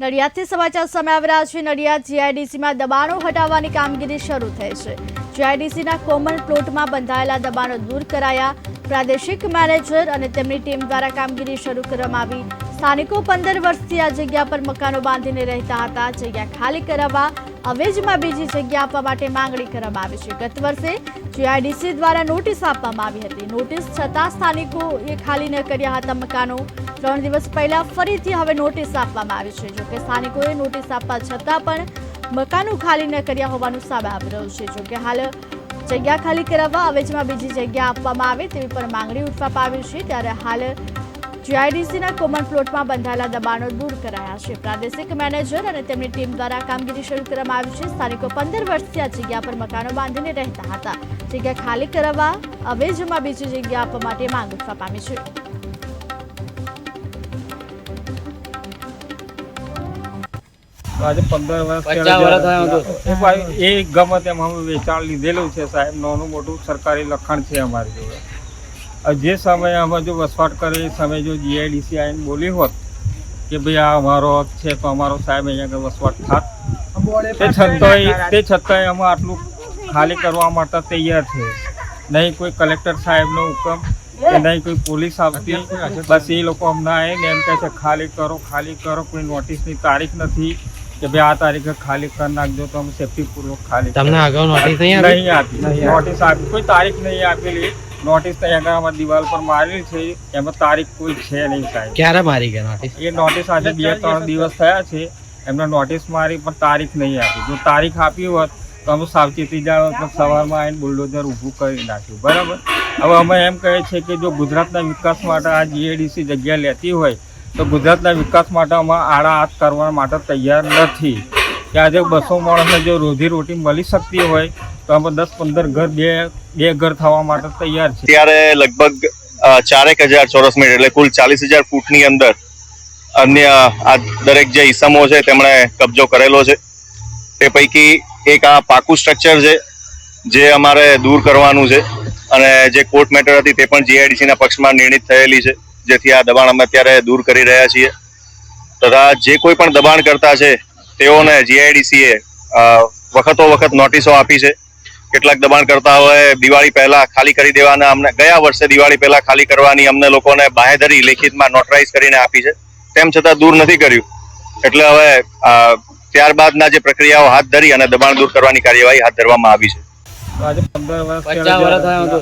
નડિયાદથી સમાચાર સામે આવી રહ્યા છે. નડિયાદ જીઆઈડીસીમાં દબાણો હટાવવાની કામગીરી શરૂ થઈ છે. જીઆઈડીસીના કોમન પ્લોટમાં બંધાયેલા દબાણો દૂર કરાયા. પ્રાદેશિક મેનેજર અને તેમની ટીમ દ્વારા કામગીરી શરૂ કરવામાં આવી. સ્થાનિકો પંદર વર્ષથી આ જગ્યા પર મકાનો બાંધીને રહેતા હતા. જગ્યા ખાલી કરાવવા અવેજમાં બીજી જગ્યા આપવા માટે માંગણી કરવામાં આવી છે. ગત વર્ષે જીઆઈડીસી દ્વારા નોટિસ આપવામાં આવી હતી. નોટિસ છતાં સ્થાનિકોએ ખાલી ન કર્યા હતા મકાનો. ત્રણ દિવસ પહેલા ફરીથી હવે નોટિસ આપવામાં આવી છે. જોકે સ્થાનિકોએ નોટિસ આપવા છતાં પણ મકાનો ખાલી ન કર્યા હોવાનું સામે આવી રહ્યું છે. જોકે હાલ જગ્યા ખાલી કરાવવા અવેજમાં બીજી જગ્યા આપવામાં આવે તેવી પણ માંગણી ઉઠવા પામી છે. ત્યારે હાલ જીઆઈડીસીના કોમન પ્લોટમાં બંધાયેલા દબાણો દૂર કરાયા છે. પ્રાદેશિક મેનેજર અને તેમની ટીમ દ્વારા કામગીરી શરૂ કરવામાં આવી છે. સ્થાનિકો પંદર વર્ષથી આ જગ્યા પર મકાનો બાંધીને રહેતા હતા. જગ્યા ખાલી કરવા અવેજમાં બીજી જગ્યા આપવા માટે માંગ ઉઠવા પામી છે. આજે પંદર વર્ષ. એ ગમે તેમ અમે વેચાણ લીધેલું છે સાહેબ. નાનું મોટું સરકારી લખાણ છે અમારી જોડે. જે સમયે અમે જો વસવાટ કરે એ સમયે જો જીઆઈડીસી આવીને બોલી હોત કે ભાઈ આ અમારો હક છે તો અમારો સાહેબ અહીંયા આગળ વસવાટ થાત. તે છતાંય તે છતાંય અમે આટલું ખાલી કરવા માટે તૈયાર છે. નહીં કોઈ કલેક્ટર સાહેબનો હુકમ કે નહીં કોઈ પોલીસ આવતી. બસ એ લોકો અમને આવીને એમ કહે છે ખાલી કરો ખાલી કરો કોઈ નોટિસની તારીખ નથી કે ભાઈ આ તારીખે ખાલી કરી નાખજો તો અમે સેફટી પૂર્વક ખાલી તમને અગાઉ નોટિસ નહીં આપી? નહીં આપી. નોટિસ આપી. કોઈ તારીખ નહીં આપેલી. નોટિસ તો એના અમારી દિવાલ પર મારેલી છે. એમાં તારીખ કોઈ છે નહીં સાહેબ. ક્યારે મારી ગયા નોટિસ એ નોટિસ આજે બે ત્રણ દિવસ થયા છે. એમને નોટિસ મારી પણ તારીખ નહીં આપી. જો તારીખ આપી હોત તો અમે સાવચેતી જાણો સવારમાં આવીને બુલડોઝર ઊભું કરી નાખ્યું. બરાબર? હવે અમે એમ કહે છે કે જો ગુજરાતના વિકાસ માટે આ જીએડીસી જગ્યા લેતી હોય તો ગુજરાતના વિકાસ માટે અમે આડા હાથ કરવા માટે તૈયાર નથી. કે આજે બસો માણસને જો રોજી રોટી મળી શકતી હોય, તો અમે દસ પંદર ઘર બે બે ઘર થવા માટે તૈયાર છે. ત્યારે લગભગ ચારેક હજાર ચોરસ મીટર એટલે કુલ ચાલીસ હજાર ફૂટની અંદર અન્ય, આ દરેક જે ઈસમો છે તેમણે કબજો કરેલો છે. તે પૈકી એક આ પાકું સ્ટ્રક્ચર છે, જે અમારે દૂર કરવાનું છે અને જે કોર્ટ મેટર હતી તે પણ જીઆઈડીસીના પક્ષમાં નિર્ણિત થયેલી છે, જેથી આ દબાણ અમે અત્યારે દૂર કરી રહ્યા છીએ. તથા જે કોઈ પણ દબાણ કરતા છે તેઓને જીઆઈડીસીએ વખતો વખત નોટિસો આપી છે. કેટલાક દબાણ કરતા હોય દિવાળી પહેલા ખાલી કરી દેવાના અમને ગયા વર્ષે દિવાળી પહેલા ખાલી કરવાની અમને લોકોને બાહેધરી લેખિતમાં નોટરાઇઝ કરીને આપી છે. તેમ છતાં દૂર નથી કર્યું. એટલે હવે અ, ત્યારબાદના જે પ્રક્રિયાઓ હાથ ધરી અને દબાણ દૂર કરવાની કાર્યવાહી હાથ ધરવામાં આવી છે. આજે પંદર વર્ષ